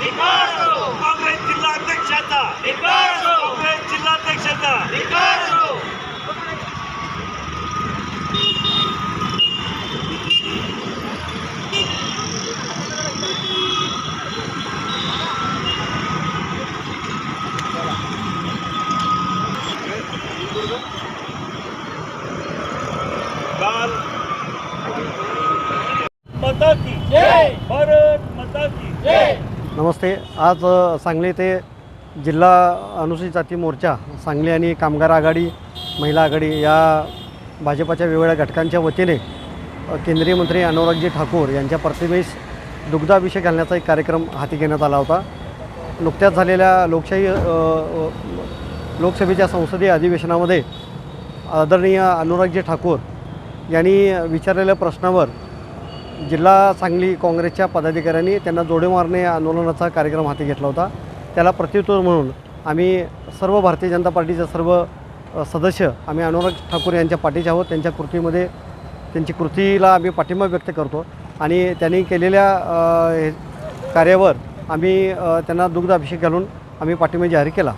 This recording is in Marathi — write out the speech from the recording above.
काँग्रेस जिल्हाध्यक्षाचा. काँग्रेस जिल्हाध्यक्षाचा. मता की नमस्ते. आज सांगली ते जिल्हा अनुसूचित जाती मोर्चा सांगली आणि कामगार आघाडी महिला आघाडी या भाजपाच्या वेगवेगळ्या घटकांच्या वतीने केंद्रीय मंत्री अनुरागजी ठाकूर यांच्या प्रतिमेस दुग्धाभिषेक घालण्याचा एक कार्यक्रम हाती घेण्यात आला होता. नुकत्याच झालेल्या लोकशाही लोकसभेच्या संसदीय अधिवेशनामध्ये आदरणीय अनुरागजी ठाकूर यांनी विचारलेल्या प्रश्नावर जिल्हा सांगली काँग्रेसच्या पदाधिकाऱ्यांनी त्यांना जोडे मारणे आंदोलनाचा कार्यक्रम हाती घेतला होता. त्याला प्रत्युत्तर म्हणून आम्ही सर्व भारतीय जनता पार्टीचे सर्व सदस्य आम्ही अनुराग ठाकूर यांच्या पाठीचे आहोत. त्यांच्या कृतीमध्ये त्यांची कृतीला आम्ही पाठिंबा व्यक्त करतो. आणि त्यांनी केलेल्या हे कार्यावर आम्ही त्यांना दुग्ध अभिषेक घालून आम्ही पाठिंबा जाहीर केला.